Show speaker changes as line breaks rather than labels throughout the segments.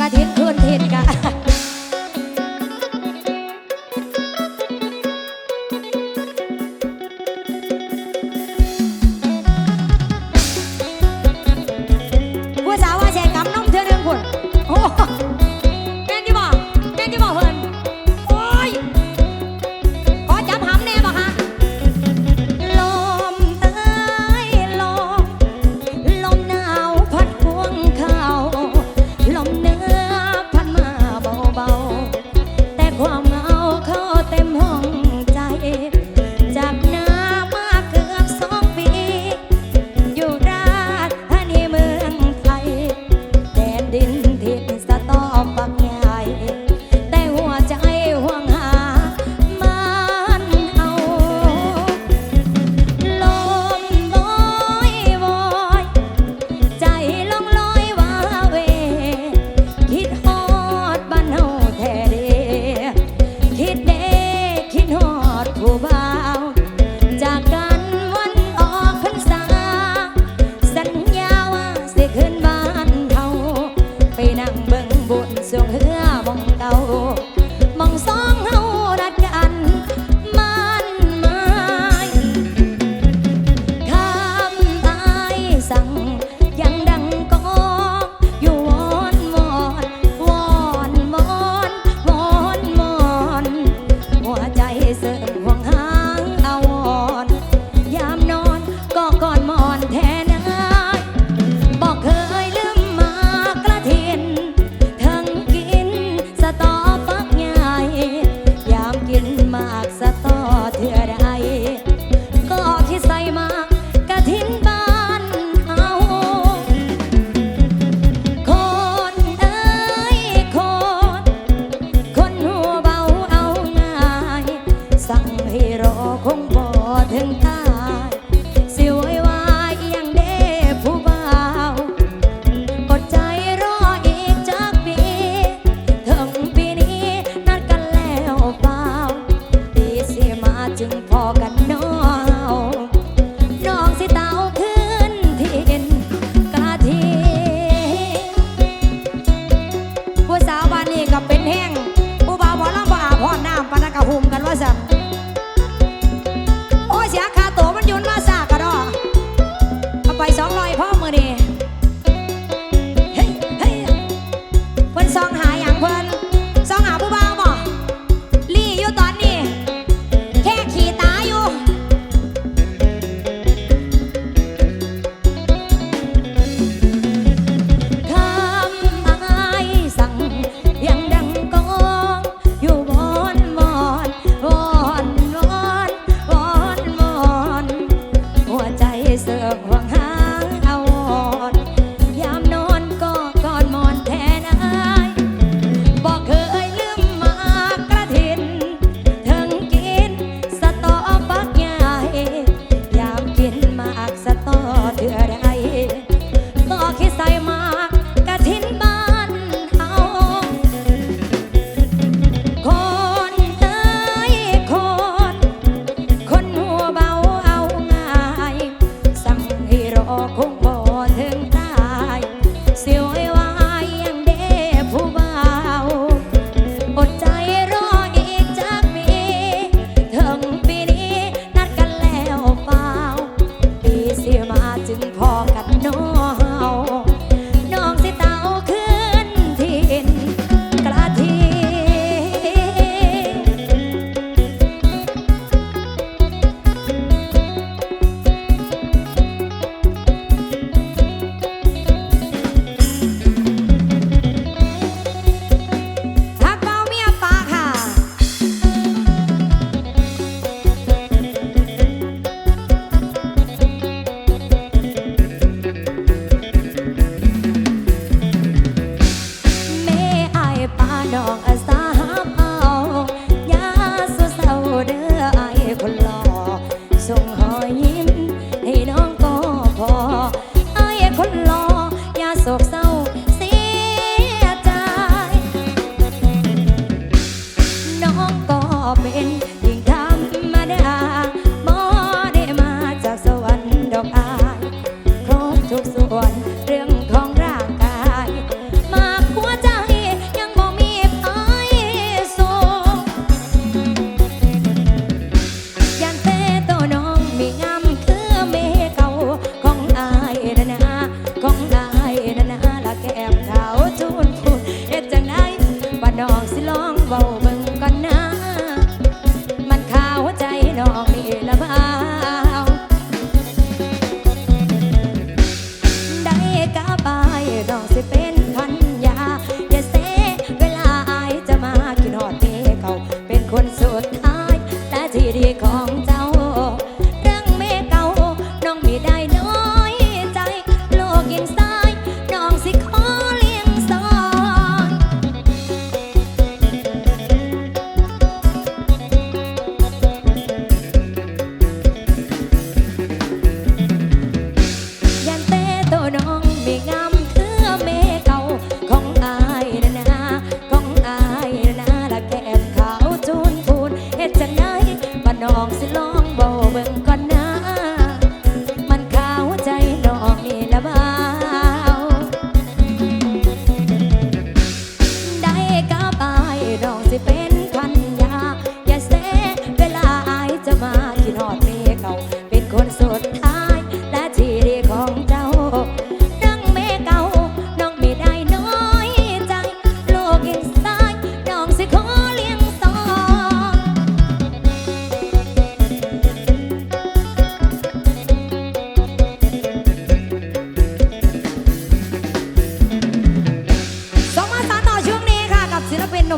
กระเทนเพื่อนเทศ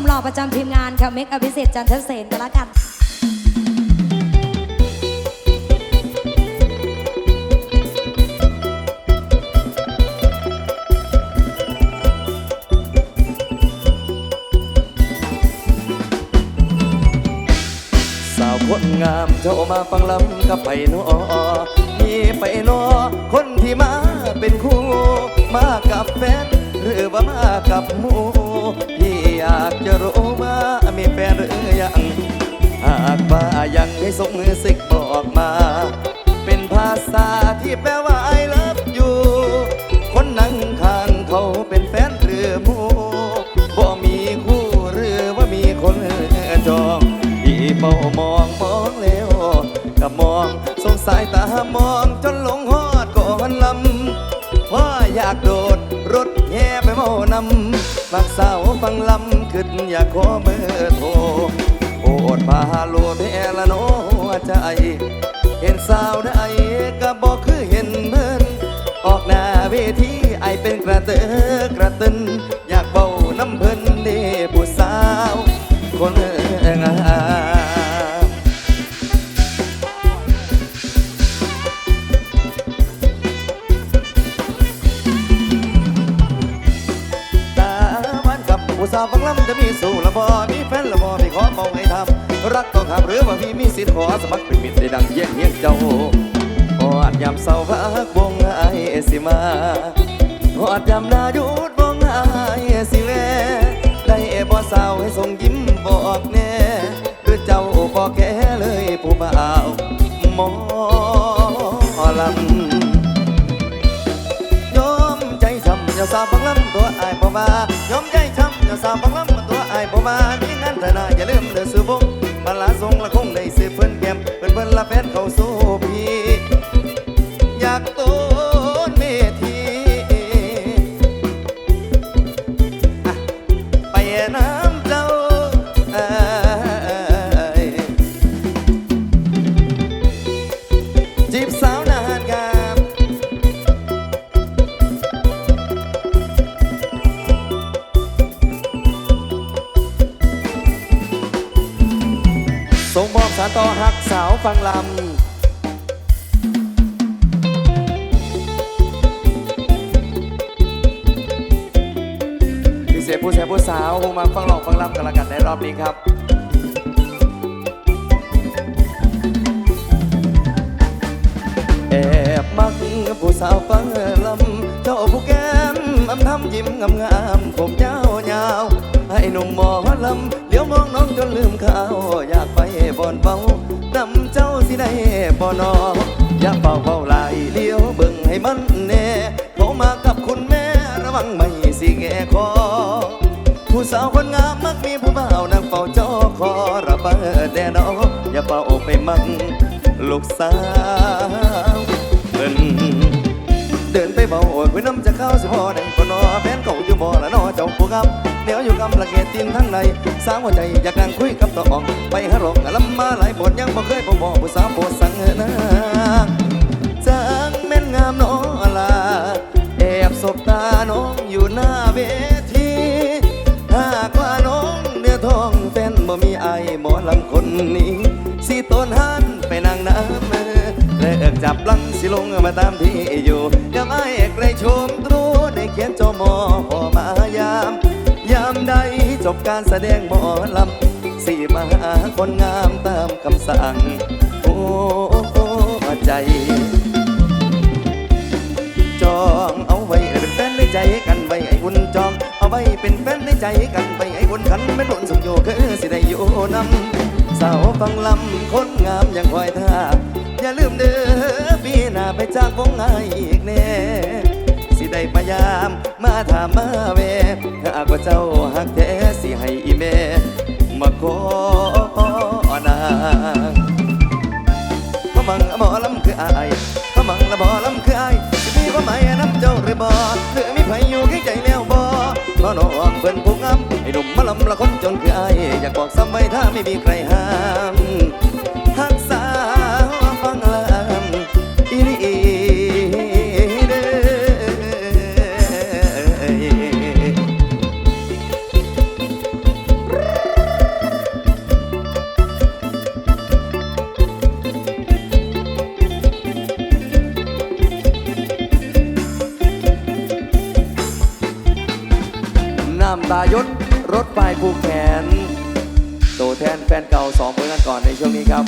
นุ่มหล่อประจำทีมงานค่ะเมกอภิสิทธิ์จันทเสนกันละกัน
สาวคนงามเจ้ามาฟังลำกับไปนอมีไปนอคนที่มาเป็นคู่ มากับแฟนหรือว่ามากับหมู อยากจะรู้ว่ามีแฟนหรือยัง หากว่ายังให้ส่งสิกบอกมา เป็นภาษาที่แปลว่า I love you คนนั่งข้างเขาเป็นแฟนหรือหมู่บ่มีคู่หรือว่ามีคนจองที่เป้ามองมองแล้วก็มองสงสายตามองจนหลงฮอดก่อนลำว่าอยากโดด มักสาวฟังลำขึ้นอยากขอเบอร์โทรโอดพาโลเทละโนหัวใจ เห็นสาวได้ก็บอกคือเห็นเพิ่นออกหน้าเวทีไอเป็นกระเตอกระตึน รือว่าพี่มีสิทธิ์ขอสมัครเป็นมิตรได้ดังเยี่ยงเยี่ยงเจ้าหอดยามเศร้าพักวงไอสิมาหอดยามนายุดวงไอสิแวได้เอบ่สาวให้ส่งยิ้มบอกแน่หรือเจ้าบอกแกเลยผู้บ่าวหมอลำยอมใจช้ำอย่าสาวฟังลำตัวไอายบ่มายอมใจช้ำอย่าสาวฟังลำตัวไอายบ่มามีงานเถอะนะอย่าลืมเด้อซื้อวง ทรงละคงได้ซื้อเพิ่นแกมเพิ่นเพิ่นละแฟนเขาส ส่งมอบสารต่อหักสาวฟังลำพิเศษผู้แสบผู้สาวผู้มาฟังหลอกฟังลำกันละกันในรอบนี้ครับ แอบมักผู้สาวฟังลำเจ้าผู้แก้มอำทำยิ้มงามงามๆผมยาวยาว ๆให้หนุ่มหมอลำเลี้ยวมองน้องจนลืมข้าว อยากไปบ่อนเบานำเจ้าสิได้บ่นออย่าเป่าเป่าไหลายเลี้ยวเบิ่งให้มันแน่เขามากับคุณแม่ระวังไม่สิแงคอผู้สาวคนงามมักมีผู้บ่าวนั่งเฝ้าจอคอระเบิดแน่นออย่าเป่าไปมักลูกสาว ละเกตตินทั้งในสาวหัวใจอยากนั่งคุยกับตัวอ่องไปหาหลอกลำมาหลายบทยังบ่เคยบ่บอกผู้สาวโปรดสั่งเออนะจังแม่นงามน้อลาแอบสบตาน้องอยู่หน้าเวทีหากว่าน้องเนื้อทองแฟนบ่มีไอหมอลำคนนี้สิต้นหันไปนั่งน้ำเออเลิกจับลังสิลงมาตามที่อยู่ยามไอ้ไกลชมตรูได้เขียนจอมอพอมายาม ยามใดจบการแสดงหมอลำสิมาหาคนงามตามคำสั่งโอ้ใจจองเอาไว้เป็นแฟนในใจกันไว้ไอ้อุ่นจอง เอาไว้เป็นแฟนในใจกันไว้ไอ้อุนขันไม่โดนสุโยคือสิได้อยู่นำสาวฟังลำคนงามอย่างคอยท่าอย่าลืมเด้อปีหน้าไปจากวงไออีกแน่ ได้พยายาม มาถามมาเวหากว่าเจ้าหักแท้สิให้อีเมมาขอนางพมังหมอลำคืออายพมังละหมอลำคืออายสิมีความหมายน้ำเจ้าหรือบ่หรือมีไผอยู่ใกล้ใจแล้วบ่พราะน้องเพิ่นผู้งามไอ้หนุ่มมาลำละคนจนคืออายอยากบอกซ้ำไว้ถ้าไม่มีใครห้ามายศรถไฟผูกแขนตัวแทนแฟนเก่าสองคนกันก่อนในช่วงนี้ครับ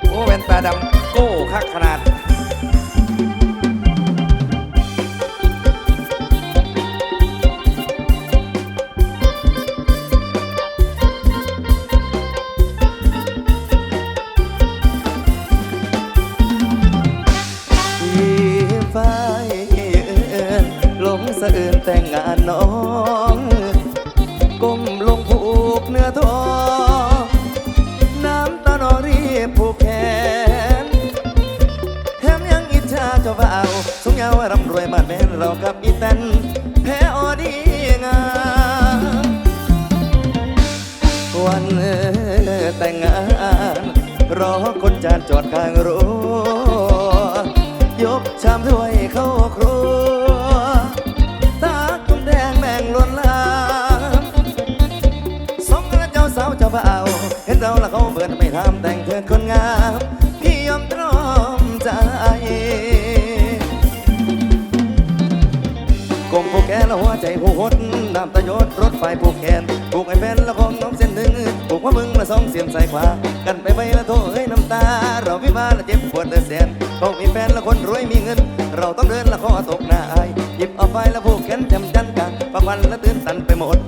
โอ้เป็นตาดำโก้คักขนาด กับอีแตน ไฟผูกแขนผูกไอ้แฟนละของน้องเส้นหนึ่งผูกว่ามึงละสองเสียมใส่ขวา กันไปไปละโทเอ้ยน้ำตา เราวิวาละเจ็บปวดละแสนเขามีแฟนละคนรวยมีเงิน เราต้องเดินละคอตกหน้าอายหยิบเอาไฟละผูกแขนจำจันกันปักวันละตื่นตันไปหมด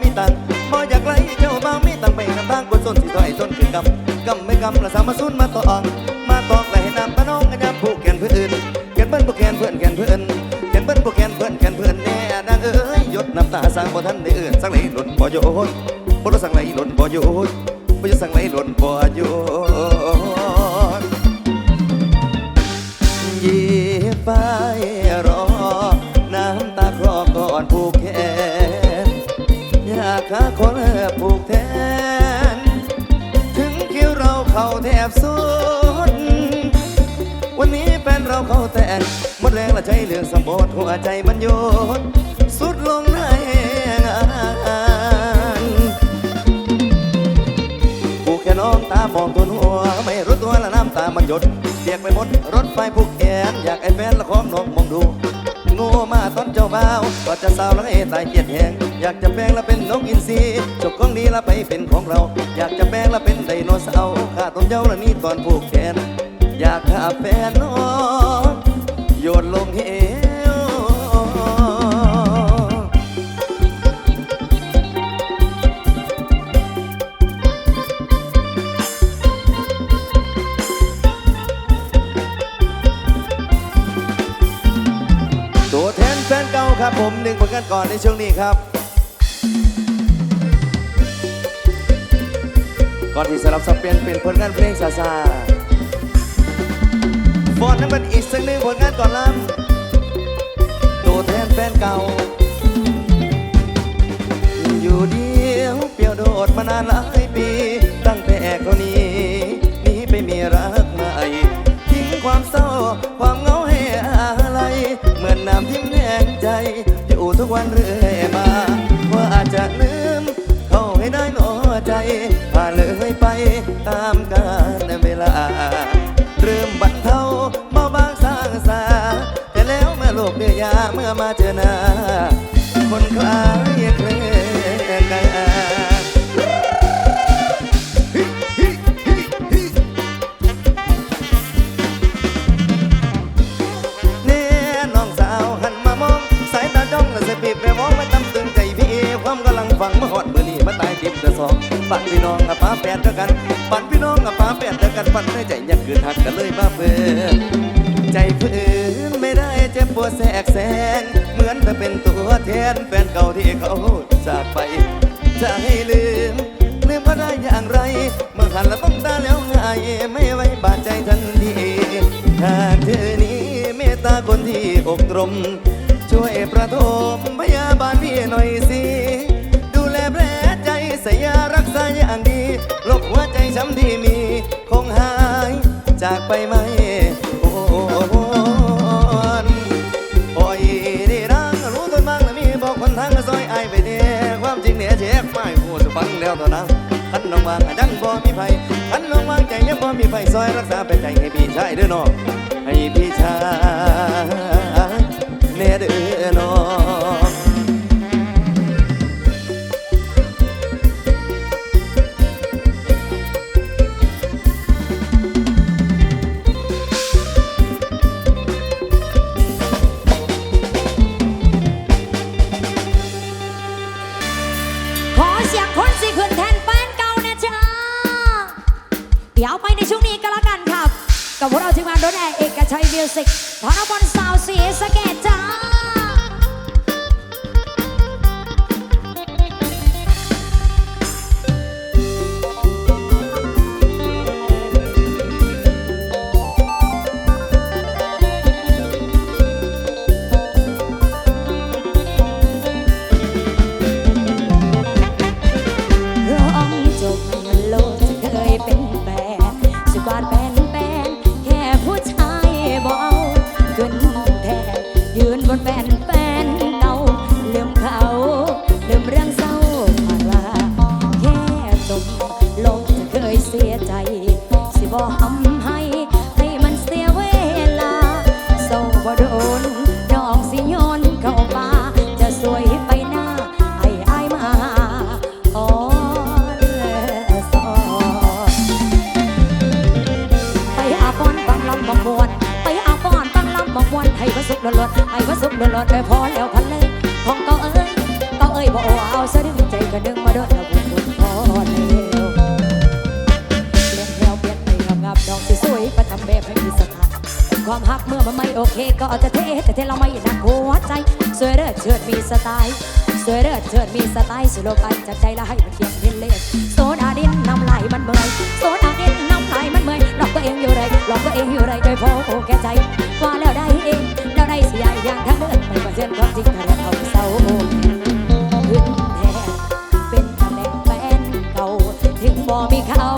มีตังบ่อยากไหลเจ้าเบามีตังไปนำทางกดส้นสิถอยส้นคือกำกำไม่กำละสามมาสุนมาตองมาตองแต่ให้น้ำตาน้องกันยำผูกแขนเพื่อนอื่นแขนเบิ้นผูกแขนเพื่อนแขนเพื่อนแขนเบิ้นผูกแขนเพื่อนแขนเพื่อนแน่นางเอ้ยหยดน้ำตาสร้างบ่ทันได้เอื่นสังไหลหล่นบ่โยนบ่รู้สังไหลหล่นบ่โยนบ่จะสังไหลหล่นบ่โยน อยาคนผูกแทน ถึงคิวเราเข้าแทบสุด วันนี้แฟนเราเข้าแต่นหมดแรงละใจเหลืองสมบูรณ์หัวใจมันโยนสุดลงในงานผูกแขนน้องตามองทนหัว ไม่รู้ตัวละน้ำตามันหยดเปียกไปหมดรถไฟผูกแขนอยากไอ้แฟนละของน้องมองดู โง่มาตอนเจ้าบ่าวก็จะสาวแล้วไอ้ตายเกียดแหงอยากจะแปลงละเป็นนกอินทรีจบของนี้ละไปเป็นของเรา อยากจะแปลงละเป็นไดโนเสาร์ข้าต้นเย้าและนี่ตอนผูกแขนอยากข้าแฟนน้องโยนลงเห ครับผมหนึ่งผลงานก่อนในช่วงนี้ครับ ก่อนที่สลับสับเปลี่ยนเป็นผลงานเพลงซาซาฟอนนั้นเป็นอีกสักหนึ่งผลงานก่อนล่ำตัวแทนแฟนเก่า อยู่เดียวเปลี่ยวโดดมานานหลายปี ตั้งแต่คนนี้หนี้ไปมีรักใหม่ทิ้งความเศร้าความ ทุกวันเรื่อยมาว่าอาจจะลืม เขาให้ได้หนอใจผ่านเลยไปตามกาลเวลา เริ่มบัดเทาเบาบางสร้างสา แต่แล้วเมื่อโลกเดือยาเมื่อมาเจอหน้าคนคล้ายเคลกัน ฟังมาหอดมือนี่มาตายเก็บแต่สองปัดพี่น้องกับป้าแปดเดียวกัน ปัดพี่น้องกับป้าแปดเดียวกันปัดในใจยักคืนหักกันเลยมาเพื่อใจพื้นไม่ได้เจ็บปวดแสกแสง เหมือนเธอเป็นตัวแทนแฟนเก่าที่เขาจากไป จะให้ลืมลืมก็ได้อย่างไรเมื่อหันแล้วต้องตาแล้วไงไม่ไว้บาดใจทันทีหากเธอนี้เมตตาคนที่อกตรม ช่วยประทมพยาบาลพี่หน่อยสิ น้ำที่มีคงหายจากไปไหมโอ้นโอ้ยไดีรังรู้ตัวบ้างแล้วมีบอกคนทางก็ซอยไอไปเดียความจริงเนี่ยเช็คไม่พูดฟังแล้วตัวนั้นขันน้องวางจังบ่มีไฟขันน้องวางใจยังบ่มีไฟซอยรักษาเป็นใจให้พี่ชายเด้อน้องให้พี่ชาย เรา
ทีมงานรถแอร์เอกชัยมิวสิกธนพลสาวสีสะเกตจ้า สวยเลิศเชิดมีสไตล์สุโลกไปจากใจแล้วให้มันเทียมเทียนเล่นโซดาดินน้ำลายมันเมื่อยโซดาดินน้ำลายมันเมื่อยหลอกตัวเองอยู่ไรหลอกตัวเองอยู่ไรโดยพอโอแก่ใจว่าแล้วได้เองแล้วได้เสียอย่างทั้งเดินไปว่าเช่นความจริงถ้าเราเอาเศร้าขึ้นแทนเป็นตำแหน่งแฟนเก่าถึงบ่มีเขา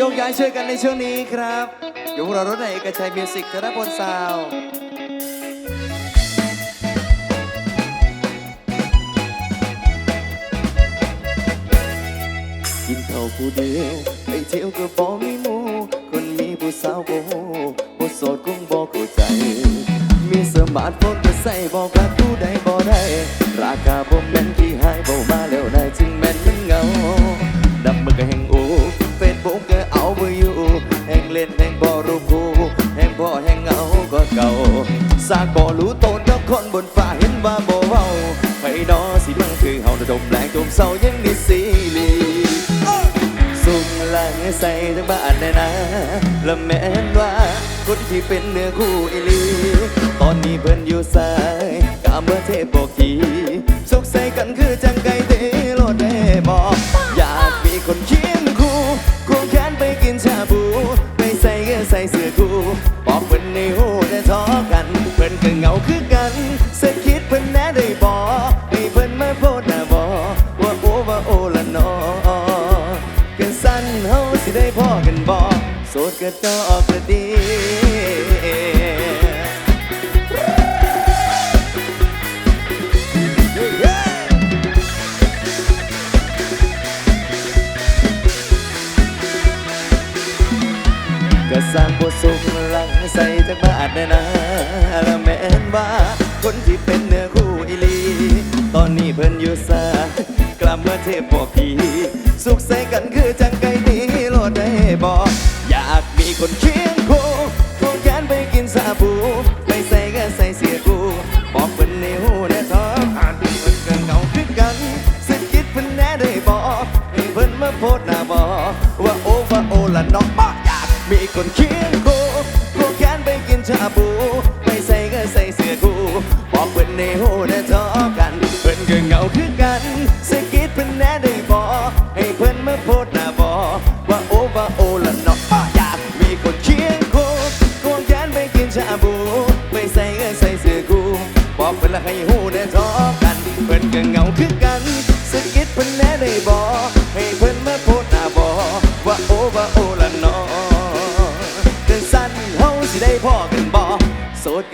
ยกย้า
ยช่วยกันในช่วงนี้ครับอยู่พวกเรารถในเอกชัยมิวสิกธนพลซาวกินข้าผู้เดียวไปเที่ยวก็บ่มีหมูคนมีผู้สาวบ่ฮู้ผู้โสดคงบ่เข้าใจ มีสมาร์ทโฟนก็ใส่บอกรัก สร้างบ่รู้โตนกับคนบนฟ้าเห็นว่าบ่เว้าไปดอสิมันคือเฮาระดมแรงจมเศร้ายังมีซีรีสุ่มหลังใส่ทั้งบ้านแน่นะและแม่นว่าคนที่เป็นเนื้อคู่อีหลี ตอนนี้เพิ่นอยู่สายกาเมื่อเทพบอกทีสุขใส่กันคือจังไก่เตโลดได้บอกอยากมีคนเคียงคู่ควงแขนไปกินชาบู ไปใส่เงินใส่เสื้อคู่ คือกันสักคิดเพิ่นแน่ได้บอกให้เพิ่นมาโพดหน้าบอกว่าโอว่าโอละนอกันสั้นเฮาสิได้พอกันบอกโสดก็ดอกกระดีก็สร้างบทสุขหลังใส่จากบ้านแน่นะและ เทพบอกพี่ สุขใสกันคือจังไก่นี้โลดได้บอกอยากมีคนเคียง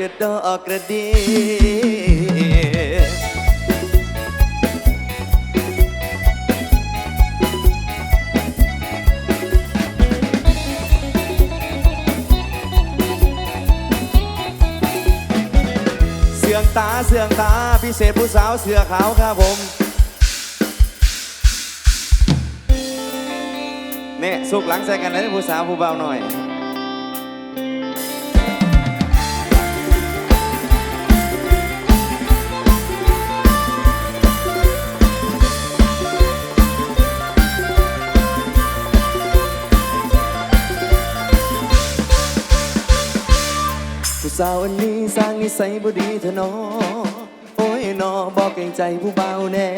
กระดอกกระเดียเสืองตาเสืองตาพิเศษผู้สาวเสือขาวครับผมเนี่ยสุกหลังใส่กันนะผู้สาวผู้เบาหน่อย สาวอันนี้สร้างนิสัยบ่ดีเถอะนอโอ้ยนอบอกเกรงใจผู้เบาแน่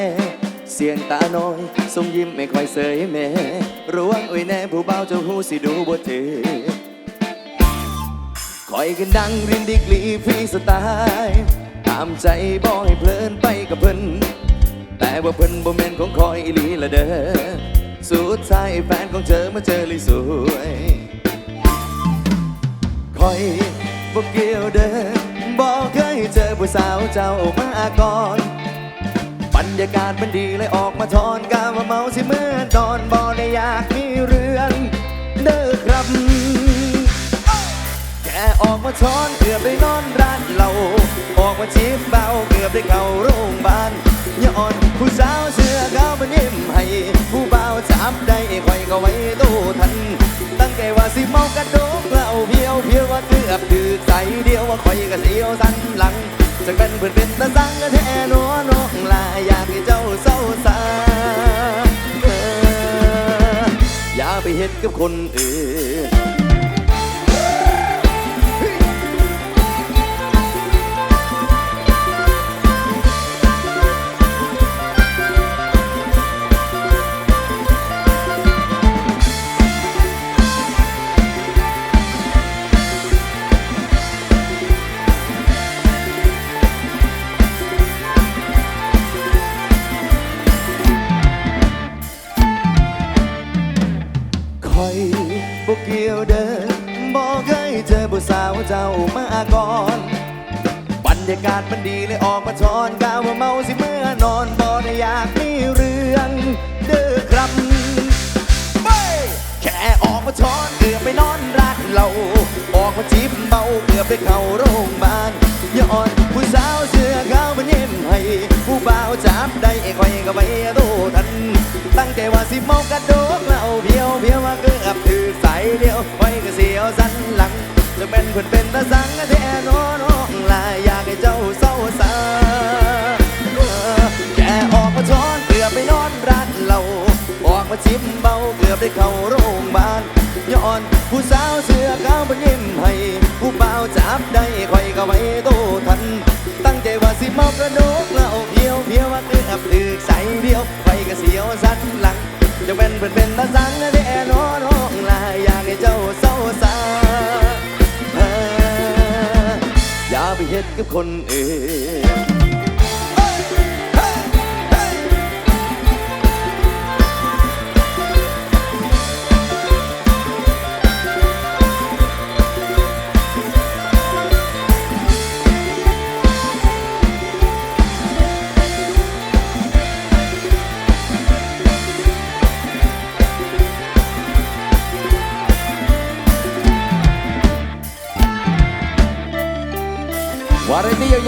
เสียงตาน้อยทรงยิ้มไม่ค่อยเสยแม่ระวังอ้ยแน่ผู้เบาเจ้าหูสิดูบ่ถือคอยกันดังรินดิกลีฟรีสไตล์ตามใจบ่ให้เพลินไปกับเพิ่นแต่ว่าเพิ่นบ่แม่นของคอยอีหลีละเด้อสุดท้ายแฟนของเธอมาเจอเลยสวยคอย บอกเกี่ยวเด้อบอกเคยเจอผู้สาวเจ้ามาก่อนบรรยากาศมันดีเลยออกมาทอนกาว่าเมาสิเมื่อตอนบอได้อยากมีเรือนเด้อครับแค่ออกมาช้อนเกือบได้นอนร้านเราออกมาชิมเบาเกือบได้เข้าโรงพยาบาลย้อนผู้สาวเสื้อขาวมันยิ้มให้ผู้บ่าวจับได้คอยก็ไว้ตู้ทัน ใจว่าสิเมากระโดกเหล่าเพียวเพียวว่าเกือบถือใจเดียวว่าคอยก็เสียวสันหลังจังเป็นเพื่อนเป็นตาสังกแท้นัวน้องลาอยากให้เจ้าเศร้าสาเอออย่าไปเฮ็ดกับคนอื่น ผู้สาวเจ้ามาก่อนบรรยากาศมันดีเลยออกมาชอนกาวว่าเมาสิเมื่อนอนบ่ได้อยากมีเรื่องเด้อครับแค่ออกมาชอนเกือบไปนอนรักเราออกมาจิบเมาเกือบไปเข้าโรงพยาบาลย้อนผู้สาวเสื้อขาวมันยิ้มให้ผู้บ่าวจับได้ไอ้คอยก็ไม่รู้ทัน ตั้งใจว่าสิเมากระโดกเหล่าเพียวเพียวว่าเกือบถือสายเดียวไว้ก็เสียวสันหล จะเป็นคนเป็นตาสังแท้น้อน้องลายอยากให้เจ้าเศร้าสาแค่ออกมาช้อนเกือบไปนอนร้านเหล้าออกมาชิมเบาเกือบได้เข้าโรงพยาบาลย้อนผู้สาวเสื้อขาวมันยิ้มให้ผู้เบ่าจับได้คอยก็ไว้โตทัน ตั้งใจว่าสิมากระโดกเหล้าเพียวเพียวว่าเกือบถือใส่เดียวไฟก็เสียวสันหลังจะเป็นเพื่อนเป็น กับคนอื่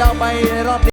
ยาวไปรอบนี้